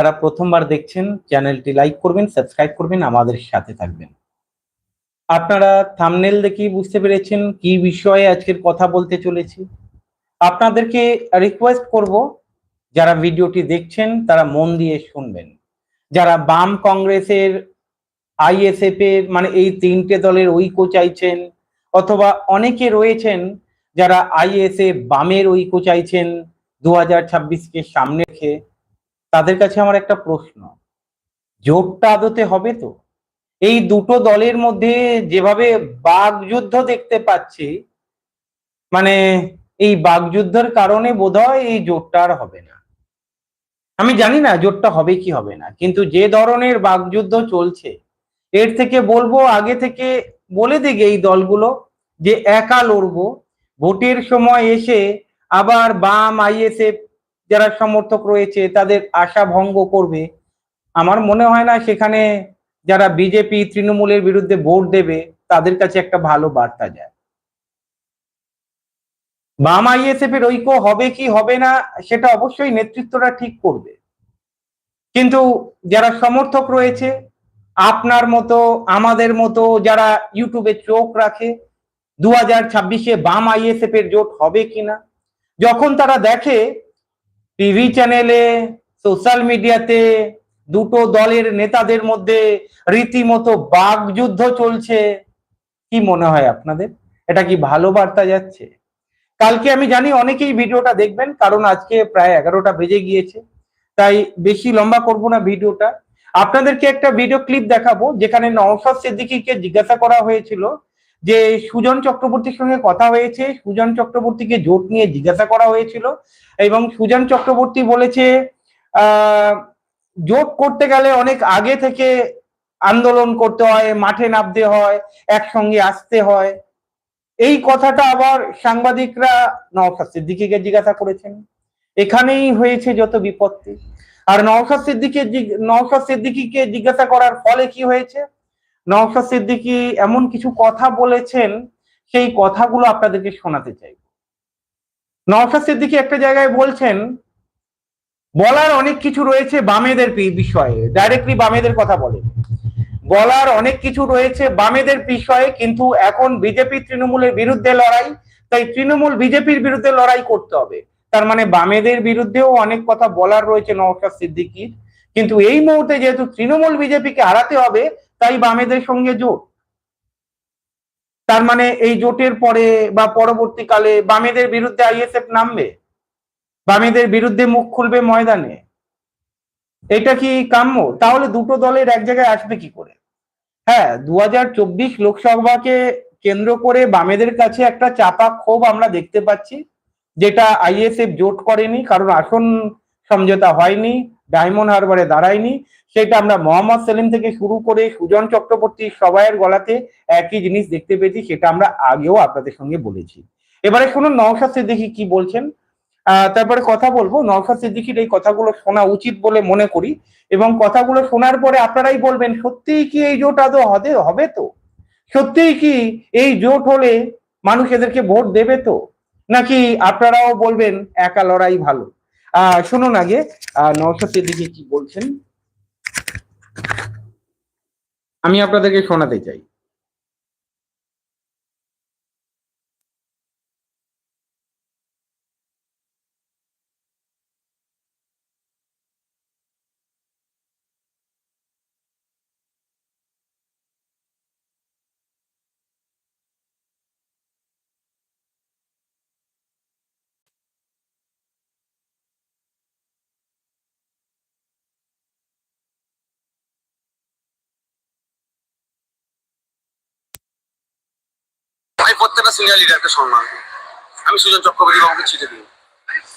যারা প্রথমবার দেখছেন, চ্যানেলটি লাইক করবেন, সাবস্ক্রাইব করবেন, আমাদের সাথে থাকবেন। আপনারা থামনেল দেখেই বুঝতে পেরেছেন কি বিষয়ে আজকের কথা বলতে চলেছি। আপনাদেরকে রিকোয়েস্ট করব, যারা ভিডিওটি দেখছেন, তারা মন দিয়ে শুনবেন। যারা বাম কংগ্রেসের আইএসএফ এর মানে এই তিনটে দলের ঐক্য চাইছেন, অথবা অনেকে রয়েছেন, যারা আইএসএফ বামের ঐক্য চাইছেন, দু হাজার ছাব্বিশকে সামনে রেখে তাদের কাছে আমার একটা প্রশ্ন। জোটটা আদতে হবে তো? এই দুটো দলের মধ্যে যেভাবে বাগযুদ্ধ দেখতে পাচ্ছি মানে এই বাগযুদ্ধের কারণে বোধহয় এই জোটটা আর হবে না। আমি জানি না জোটটা হবে কি হবে না, কিন্তু যে ধরনের বাগযুদ্ধ চলছে, এর থেকে বলব আগে থেকে বলে দিকে এই দলগুলো যে একা লড়বো। ভোটের সময় এসে আবার বাম আইএসএফ যারা সমর্থক রয়েছে, তাদের আশা ভঙ্গ করবে। আমার মনে হয় না সেখানে যারা বিজেপি, তৃণমূলের বিরুদ্ধে ভোট দেবে, তাদের কাছে একটা ভালো বার্তা যায়। বাম আইএসএফ এর ঐক্য হবে কি হবে না, সেটা অবশ্যই নেতৃত্বরা ঠিক করবে। কিন্তু যারা সমর্থক রয়েছে, আপনার মতো, আমাদের মতো, যারা ইউটিউবে চোখ রাখে দু হাজার ছাব্বিশে বাম আইএসএফ এর জোট হবে কিনা? যখন তারা দেখে টিভি চ্যানেলে সোশ্যাল মিডিয়াতে দুটো দলের নেতাদের মধ্যে রীতিমতো বাগযুদ্ধ চলছে। কি মনে হয় আপনাদের? এটা কি ভালো বার্তা যাচ্ছে? কালকে আমি জানি অনেকেই ভিডিওটা দেখবেন, কারণ আজকে প্রায় এগারোটা বেজে গিয়েছে, তাই বেশি লম্বা করব না ভিডিওটা। আপনাদেরকে একটা ভিডিও ক্লিপ দেখাবো, যেখানে নওশাদ সিদ্দিকীকে জিজ্ঞাসা করা হয়েছিল যে সুজন চক্রবর্তীর সঙ্গে কথা হয়েছে, সুজন চক্রবর্তীকে জোট নিয়ে জিজ্ঞাসা করা হয়েছিল এবং সুজন চক্রবর্তী বলেছে জোট করতে গেলে অনেক আগে থেকে আন্দোলন করতে হয়, মাঠে নামতে হয়, একসঙ্গে আসতে হয়। এই কথাটা আবার সাংবাদিকরা নওশাদ সিদ্দিকীকে জিজ্ঞাসা করেছেন। এখানেই হয়েছে যত বিপত্তি। আর নওশাদ সিদ্দিকে নওশাদ সিদ্দিকীকে জিজ্ঞাসা করার ফলে কি হয়েছে? নওশাদ সিদ্দিকী এমন কিছু কথা বলেছেন, সেই কথাগুলো আপনাদেরকে শোনাতে চাই। নওশাদ সিদ্দিকী একটা জায়গায় বলছেন, বলার অনেক কিছু রয়েছে বামেদের বিষয়ে। ডাইরেক্টলি বামেদের কথা বলেন বলার অনেক কিছু রয়েছে বামেদের বিষয়ে, কিন্তু এখন বিজেপি তৃণমূলের বিরুদ্ধে লড়াই, তাই তৃণমূল বিজেপির বিরুদ্ধে লড়াই করতে হবে। তার মানে বামেদের বিরুদ্ধেও অনেক কথা বলার রয়েছে নওশাদ সিদ্দিকির। কিন্তু এই মুহূর্তে যেহেতু তৃণমূল বিজেপিকে হারাতে হবে তাই বামেদের সঙ্গে জোট। তার মানে এই জোটের পরে বা পরবর্তীকালে বামেদের বিরুদ্ধে আইএসএফ নামবে বামেদের বিরুদ্ধে মুখ খুলবে ময়দানে, এটা কি কাম্য? তাহলে দুটো দলের এক জায়গায় আসবে কি করে? হ্যাঁ দু হাজার চব্বিশ লোকসভাকে কেন্দ্র করে বামেদের কাছে একটা চাপা ক্ষোভ আমরা দেখতে পাচ্ছি, যেটা আইএসএফ জোট করেনি, কারণ আসন সমঝোতা হয়নি ডায়মন্ড হারবারে দাঁড়ায়নি। সেটা আমরা মোহাম্মদ সেলিম থেকে শুরু করে সুজন চক্রবর্তী সবাইয়ের গলাতে একই জিনিস দেখতে পেয়েছি, সেটা আমরা আগেও আপনাদের সঙ্গে বলেছি। এবারে শুনুন, নওশাদ সিদ্দিকি কি বলছেন? তারপরে কথা বলব। নওশাদ সিদ্দিকির এই কথাগুলো শোনা উচিত বলে মনে করি এবং কথাগুলো শোনার পরে আপনারাই বলবেন, সত্যিই কি এই জোট আদৌ হবে হবে তো? সত্যিই কি এই জোট হলে মানুষ এদেরকে ভোট দেবে তো? নাকি আপনারাও বলবেন, একা লড়াই ভালো? শুনুন আগে। নওশাদ সিদ্দিকি কি বলছেন? আমি আপনাদেরকে শোনাতে চাই আমি প্রত্যেকটা সিনিয়র লিডারকে সম্মান দিই। আমি সুজন চক্রবর্তী বাবুকে চিঠি দিই।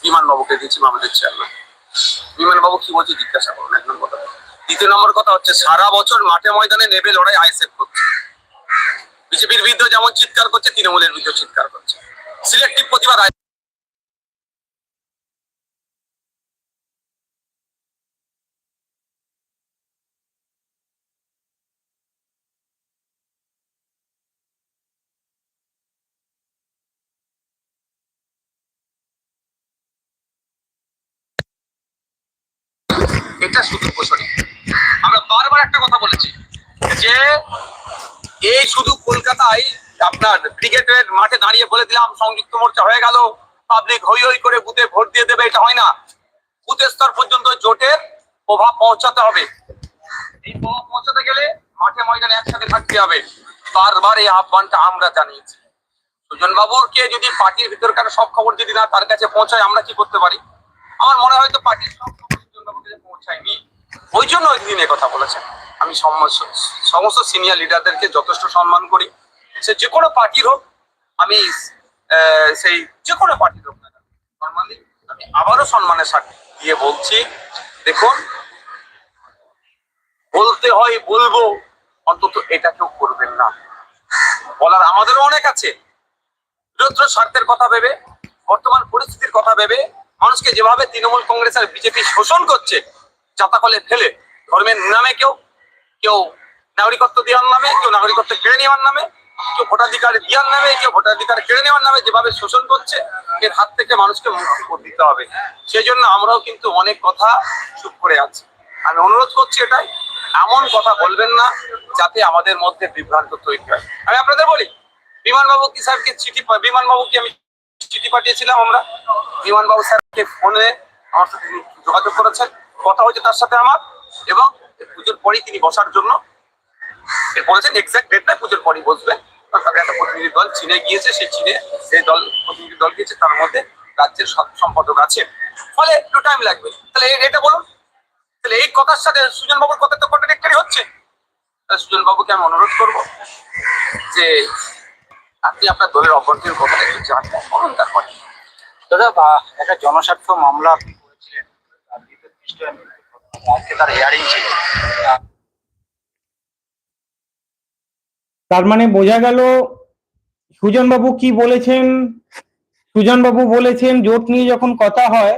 বিমান বাবুকে দিয়েছি আমাদের চেয়ারম্যান বিমান বাবু কি বলছে জিজ্ঞাসা করুন এক নম্বর দ্বিতীয় নম্বর কথা হচ্ছে, সারা বছর মাঠে ময়দানে নেবে লড়াই আইসেফ করছে। বিজেপির বিরুদ্ধে যেমন চিৎকার করছে, তৃণমূলের বিরুদ্ধে চিৎকার করছে। সিলেক্টিভ প্রতিবাদ এটা শুধু প্রচলিত আমরা বারবার একটা কথা বলেছি যে এই শুধু কলকাতায় আপনার ক্রিকেটের মাঠে দাঁড়িয়ে বলে দিলাম, সংযুক্ত মোর্চা হয়ে গেল, পাবলিক হই হই করে বুথে ভোট দিয়ে দেবে, এটা হয় না। বুথ স্তর পর্যন্ত জোটের প্রভাব পৌঁছাতে হবে। এই প্রভাব পৌঁছাতে গেলে মাঠে ময়দানে একসাথে থাকতে হবে। বারবার এই আহ্বানটা আমরা জানিয়েছি। সুজন বাবুরকে যদি পার্টির ভিতরকার সব খবর যদি না তার কাছে পৌঁছায়, আমরা কি করতে পারি? আমার মনে হয় তো পার্টির সব কাছে পৌঁছায়নি। ওই জন্য ওই দিন কথা বলেছেন। আমি সম- সমস্ত সিনিয়র লিডারদেরকে যথেষ্ট সম্মান করি। সে যে কোনো পার্টির হোক, আমি সেই যে কোনো পার্টির হোক না আমি আবারও সম্মানের সাথে দিয়ে বলছি, দেখুন, বলতে হয় বলব, অন্তত এটা কেউ করবেন না। বলার আমাদেরও অনেক আছে। বৃহত্তর স্বার্থের কথা ভেবে, বর্তমান পরিস্থিতির কথা ভেবে মানুষকে যেভাবে তৃণমূল কংগ্রেস আর বিজেপি শোষণ করছে, চাতাকলে ফেলে, ধর্মের নামে কেউ কেউ নাগরিকত্ব দেওয়ার নামে, কেউ নাগরিকত্ব কেড়ে নেওয়ার নামে, কেউ ভোটাধিকার দেওয়ার নামে, কেউ ভোটাধিকার কেড়ে নেওয়ার নামে যেভাবে শোষণ করছে, এর হাত থেকে মানুষকে মুক্তি করে দিতে হবে। সেই জন্য আমরাও কিন্তু অনেক কথা চুপ করে আছি। আমি অনুরোধ করছি এটাই, এমন কথা বলবেন না যাতে আমাদের মধ্যে বিভ্রান্ত তৈরি হয়। আমি আপনাদের বলি, বিমানবাবু কি স্যারকে চিঠি, বিমানবাবুকে আমি চিঠি পাঠিয়েছিলাম আমরা। বিমানবাবু স্যারকে ফোনে আমার সাথে যোগাযোগ করেছেন। কথা হয়েছে তার সাথে আমার এবং পুজোর পরেই তিনি বসার জন্য বলেছেন এক্সাক্ট ডেট না পুজোর পরেই বসবেন। তাদের একটা প্রতিনিধি দল চীনে গিয়েছে, সেই চীনে সেই দল প্রতিনিধি দল গিয়েছে, তার মধ্যে রাজ্যের সম্পাদক আছে। ফলে একটু টাইম লাগবে। তাহলে এটা বলুন। তাহলে এই কথার সাথে সুজন বাবুর কথা তো কন্ট্রাডিক্টরি হচ্ছে। সুজন বাবুকে আমি অনুরোধ করব যে আপনি আপনার দলের অভ্যন্তরীণ কথাটা একটু জানতে করুন তারপরে। দাদা একটা জনস্বার্থ মামলা আপনি করেছিলেন। তার হিয়ারিং ছিল। তার মানে বোঝা গেল সুজনবাবু কি বলেছেন? সুজনবাবু বলেছেন জোট নিয়ে যখন কথা হয়,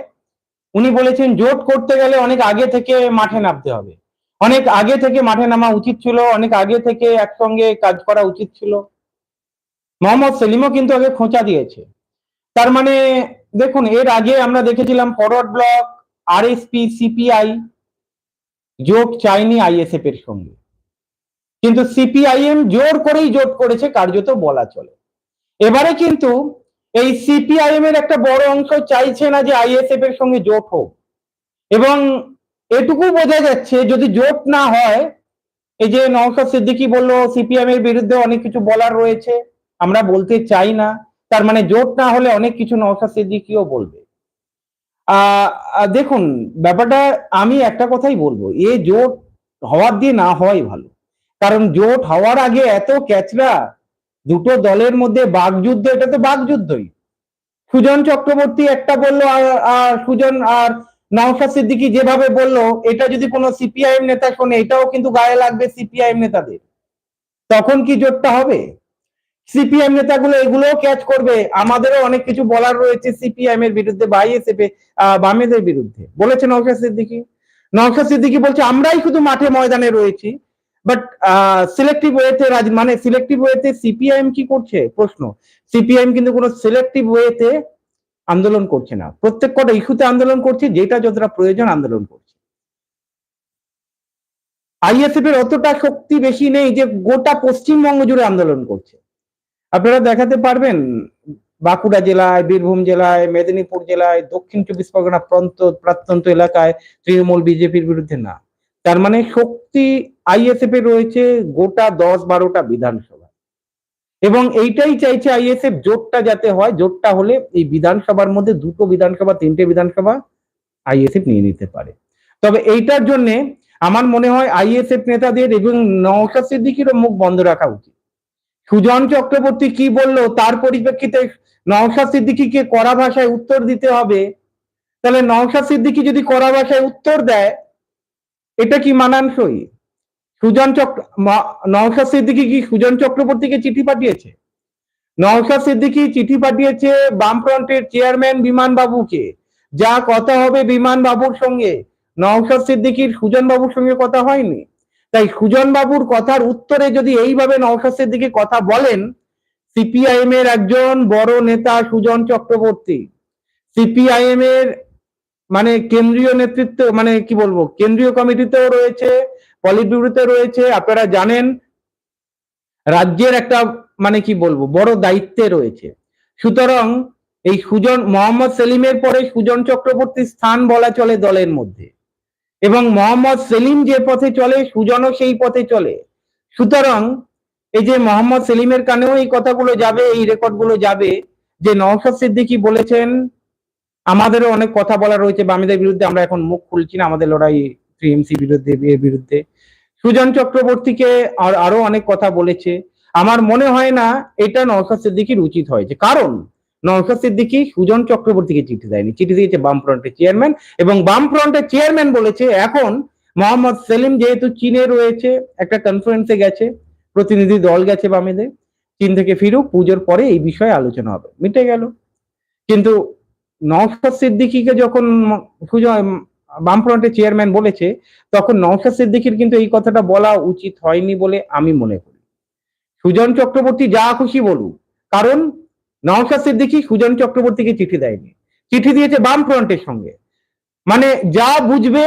উনি বলেছেন জোট করতে গেলে অনেক আগে থেকে মাঠে নামতে হবে। অনেক আগে থেকে মাঠে নামা উচিত ছিল, অনেক আগে থেকে একসঙ্গে কাজ করা উচিত ছিল। মোহাম্মদ সেলিমও কিন্তু আগে খোঁচা দিয়েছে। তার মানে দেখুন, এর আগে আমরা দেখেছিলাম ফরওয়ার্ড ব্লক আরএসপি সিপিআই জোট চাইনি আইএসএফ এর সঙ্গে। কিন্তু সিপিআইএম জোর করেই জোট করেছে, কার্যত বলা চলে। এবারে কিন্তু এই সিপিআইএম এর একটা বড় অংশ চাইছে না যে আইএসএফ এর সঙ্গে জোট হোক। এবং এটুকু বোঝা যাচ্ছে, যদি জোট না হয়, এই যে নওশাদ সিদ্দিকী বলল সিপিএম এর বিরুদ্ধে অনেক কিছু বলার রয়েছে। আমরা বলতে চাই না, তার মানে জোট না হলে অনেক কিছু নওশাদ সিদ্দিকীও বলবে। দেখুন, ব্যাপারটা আমি একটা কথাই বলব, এ জোট হওয়ার দিয়ে না হওয়াই ভালো। কারণ জোট হওয়ার আগে এত ক্যাচরা দুটো দলের মধ্যে বাগযুদ্ধ, এটা তো বাগযুদ্ধই। সুজন চক্রবর্তী একটা বলল আর সুজন, আর নওশাদ সিদ্দিকী যেভাবে বলল, এটা যদি কোনো সিপিআইএম নেতা শোনে, এটাও কিন্তু গায়ে লাগবে সিপিআইএম নেতাদের। তখন কি জোটটা হবে? সিপিএম নেতাগুলো এগুলোও ক্যাচ করবে। আমাদেরও অনেক কিছু বলার রয়েছে সিপিএম এর বিরুদ্ধে বা আইএসএফ বামেদের বিরুদ্ধে। বলেছে নওশাদ সিদ্দিকি। নওশাদ সিদ্দিকি বলছে, আমরাই শুধু মাঠে ময়দানে রয়েছি বাট সিলেক্টিভ ওয়েতে রাজ মানে সিলেক্টিভ ওয়েতে সিপিআইএম কি করছে? প্রশ্ন। সিপিআইএম কিন্তু কোনো সিলেক্টিভ ওয়েতে আন্দোলন করছে না। প্রত্যেক কটা ইস্যুতে আন্দোলন করছে, যেটা যতটা প্রয়োজন আন্দোলন করছে। আইএসএফ এর অতটা শক্তি বেশি নেই যে গোটা পশ্চিমবঙ্গ জুড়ে আন্দোলন করছে। আপনারা দেখাতে পারবেন বাঁকুড়া জেলায়, বীরভূম জেলায়, মেদিনীপুর জেলায়, দক্ষিণ চব্বিশ পরগনা প্রান্ত প্রাত্যন্ত এলাকায় তৃণমূল বিজেপির বিরুদ্ধে না। তার মানে শক্তি আইএসএফ এ রয়েছে গোটা দশ বারোটা বিধানসভা এবং এইটাই চাইছে আইএসএফ, জোটটা যাতে হয়, জোটটা হলে এই বিধানসভার মধ্যে দুটো বিধানসভা, তিনটে বিধানসভা আইএসএফ নিয়ে নিতে পারে। তবে এইটার জন্য আমার মনে হয় আইএসএফ নেতাদের এবং নওশাদ সিদ্দিকিরও মুখ বন্ধ রাখা উচিত। সুজন চক্রবর্তী কি বলল? তার পরিপ্রেক্ষিতে নওশাদ সিদ্দিকিকে কড়া ভাষায় উত্তর দিতে হবে। তাহলে নওশাদ সিদ্দিকি যদি কড়া ভাষায় উত্তর দেয়, এটা কি মানানসই? সুজন চক্র নওশাদ সিদ্দিকি কি সুজন চক্রবর্তীকে চিঠি পাঠিয়েছে? নওশাদ সিদ্দিকি চিঠি পাঠিয়েছে বামফ্রন্টের চেয়ারম্যান বিমান বাবুকে যা কথা হবে বিমান বাবুর সঙ্গে। নওশাদ সিদ্দিকির সুজন বাবুর সঙ্গে কথা হয়নি। তাই সুজন বাবুর কথার উত্তরে যদি এইভাবে নওশাদ দিকে কথা বলেন সিপিআইএম এর একজন বড় নেতা সুজন চক্রবর্তী সিপিআইএম এর মানে কেন্দ্রীয় নেতৃত্ব মানে কি বলব, কেন্দ্রীয় কমিটিতেও রয়েছে পলিট ব্যুরোতে রয়েছে, আপনারা জানেন, রাজ্যের একটা মানে কি বলব, বড় দায়িত্বে রয়েছে। সুতরাং এই সুজন, মোহাম্মদ সেলিমের পরে সুজন চক্রবর্তীর স্থান বলা চলে দলের মধ্যে। এবং মোহাম্মদ সেলিম যে পথে চলে, সুজনও সেই পথে চলে। সুতরাং এই যে মোহাম্মদ সেলিমের কানেও এই কথাগুলো যাবে, এই রেকর্ডগুলো যাবে, যে নওশাদ সিদ্দিকী বলেছেন, আমাদেরও অনেক কথা বলা রয়েছে বামেদের বিরুদ্ধে আমরা এখন মুখ খুলছি না, আমাদের লড়াই টিএমসি বিরুদ্ধে, এর বিরুদ্ধে। সুজন চক্রবর্তীকে আর আরও অনেক কথা বলেছে। আমার মনে হয় না এটা নওশাদ সিদ্দিকির উচিত হয়েছে। কারণ নওশাদ সিদ্দিকী সুজন চক্রবর্তীকে চিঠি দেয়নি। চিঠি দিয়েছে বামফ্রন্টের চেয়ারম্যান এবং বামফ্রন্টের চেয়ারম্যান বলেছে, এখন মোহাম্মদ সেলিম যেহেতু চীনে রয়েছে, একটা কনফারেন্সে গেছে, প্রতিনিধি দল গেছে বামেদের, চীন থেকে ফিরুক, পুজোর পরে এই বিষয়ে আলোচনা হবে। মিটে গেল। কিন্তু নওশাদ সিদ্দিকীকে যখন সুজন বামফ্রন্টের চেয়ারম্যান বলেছে, তখন নওশাদ সিদ্দিকীর কিন্তু এই কথাটা বলা উচিত হয়নি বলে আমি মনে করি। সুজন চক্রবর্তী যা খুশি বলুক, কারণ নওশাদ সিদ্দিকী সুজন চক্রবর্তীকে চিঠি দেয়নি। চিঠি দিয়েছে বাম ফ্রন্টের সঙ্গে। মানে যা বুঝবে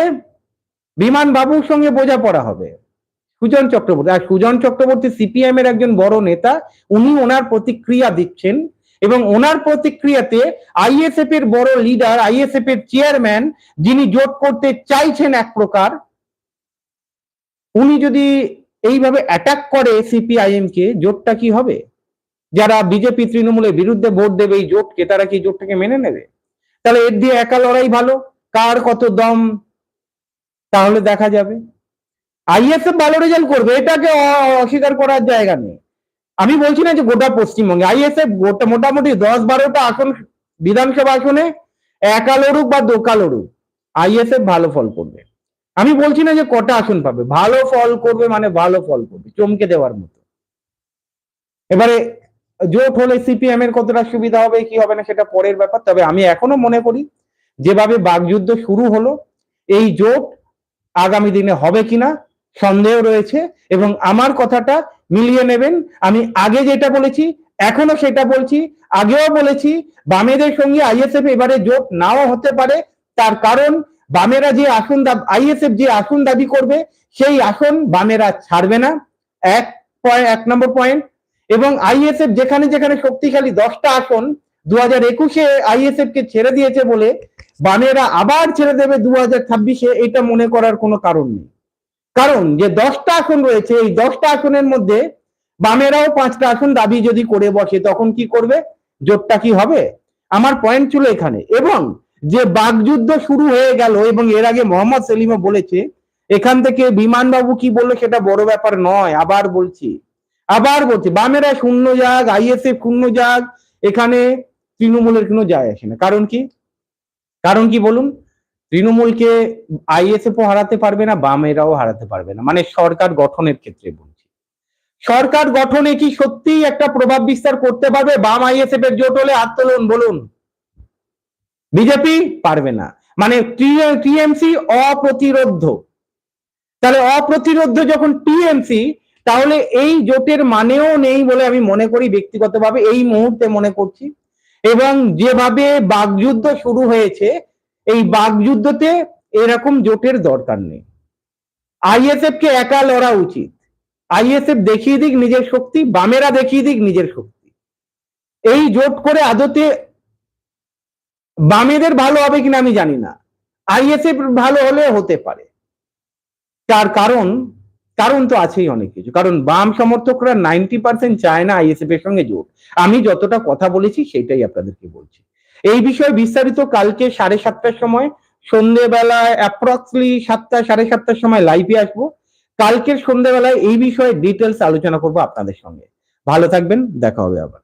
বিমান বাবুর সঙ্গে বোঝাপড়া হবে। সুজন চক্রবর্তী আর সুজন চক্রবর্তী সিপিএম এর একজন বড় নেতা, উনি ওনার প্রতিক্রিয়া দিচ্ছেন এবং ওনার প্রতিক্রিয়াতে আইএসএফ এর বড় লিডার আইএসএফ এর চেয়ারম্যান যিনি জোট করতে চাইছেন এক প্রকার, উনি যদি এইভাবে অ্যাটাক করে সিপিআইএম কে জোটটা কি হবে? যারা বিজেপি তৃণমূলের বিরুদ্ধে ভোট দেবে এই জোটকে, তারা কি জোটটাকে মেনে নেবে? তাহলে এর দিয়ে একা লড়াই ভালো? কার কত দম? তাহলে দেখা যাবে। আইএসএফ ভালো রেজাল্ট করবে, এটাকে অস্বীকার করার জায়গা নেই। আমি বলছি না যে গোটা পশ্চিমবঙ্গে, আইএসএফ গোটা মোটামুটি দশ বারোটা আসন বিধানসভা আসনে, একা লড়ুক বা দোকা লড়ুক, আইএসএফ ভালো ফল করবে। আমি বলছি না যে কটা আসন পাবে, ভালো ফল করবে মানে ভালো ফল করবে, চমকে দেওয়ার মতো। এবারে জোট হলে সিপিএম এর কতটা সুবিধা হবে, কি হবে না সেটা পরের ব্যাপার। তবে আমি এখনও মনে করি, যেভাবে বাগযুদ্ধ শুরু হলো, এই জোট আগামী দিনে হবে কিনা সন্দেহ রয়েছে এবং আমার কথাটা মিলিয়ে নেবেন। আমি আগে যেটা বলেছি, এখনও সেটা বলছি, আগেও বলেছি, বামেদের সঙ্গে আইএসএফ এবারে জোট নাও হতে পারে, তার কারণ বামেরা যে আসন আইএসএফ যে আসন দাবি করবে, সেই আসন বামেরা ছাড়বে না। এক পয়েন্ট, এক নম্বর পয়েন্ট এবং আইএসএফ যেখানে যেখানে শক্তিশালী দশটা আসন দু হাজার একুশে আইএসএফ কে ছেড়ে দিয়েছে বলে বামেরা আবার ছেড়ে দেবে দু হাজার ছাব্বিশে, এটা মনে করার কোনো কারণ নেই। কারণ যে দশটা আসন রয়েছে, এই দশটা আসনের মধ্যে বামেরাও পাঁচটা আসন দাবি যদি করে বসে, তখন কি করবে? জোটটা কি হবে? আমার পয়েন্ট ছিল এখানে। এবং যে বাগযুদ্ধ শুরু হয়ে গেল, এবং এর আগে মোহাম্মদ সেলিমও বলেছে, এখান থেকে বিমানবাবু কি বলল সেটা বড় ব্যাপার নয়, আবার বলছি। আবার বলছি, বামেরা শূন্য যাক, আইএসএফ শূন্য যাক, এখানে তৃণমূলের কোনো যায় আসে না। কারণ কি? কারণ কি বলুন? তৃণমূলকে আইএসএফ ও হারাতে পারবে না, বামেরাও হারাতে পারবে না। মানে সরকার গঠনের ক্ষেত্রে বলছি। সরকার গঠনে কি সত্যিই একটা প্রভাব বিস্তার করতে পারবে? বাম আইএসএফ এর জোট হলে হাত তোলুন বলুন। বিজেপি পারবে না। মানে টিএমসি অপ্রতিরোধ। তাহলে অপ্রতিরোধ যখন টিএমসি তাহলে এই জোটের মানেও নেই বলে আমি মনে করি ব্যক্তিগতভাবে, এই মুহূর্তে মনে করছি। এবং যেভাবে বাগযুদ্ধ শুরু হয়েছে, এই বাগযুদ্ধতে এরকম জোটের দরকার নেই। আইএসএফ কে একা লড়া উচিত। আইএসএফ দেখিয়ে দিক নিজের শক্তি, বামেরা দেখিয়ে দিক নিজের শক্তি। এই জোট করে আদতে বামেদের ভালো হবে কিনা আমি জানি না। আইএসএফ ভালো হলে হতে পারে। তার কারণ কারণ তো আছেই অনেক কিছু। কারণ বাম সমর্থকরা নাইনটি পার্সেন্ট চায় না আইএসএফ এর সঙ্গে জোট। আমি যতটা কথা বলেছি সেটাই আপনাদেরকে বলছি। এই বিষয়ে বিস্তারিত কালকে সাড়ে সাতটার সময়, সন্ধেবেলায় অ্যাপ্রক্সলি সাতটা, সাড়ে সাতটার সময় লাইভে আসব। কালকের সন্ধেবেলায় এই বিষয়ে ডিটেলস আলোচনা করব আপনাদের সঙ্গে। ভালো থাকবেন, দেখা হবে আবার।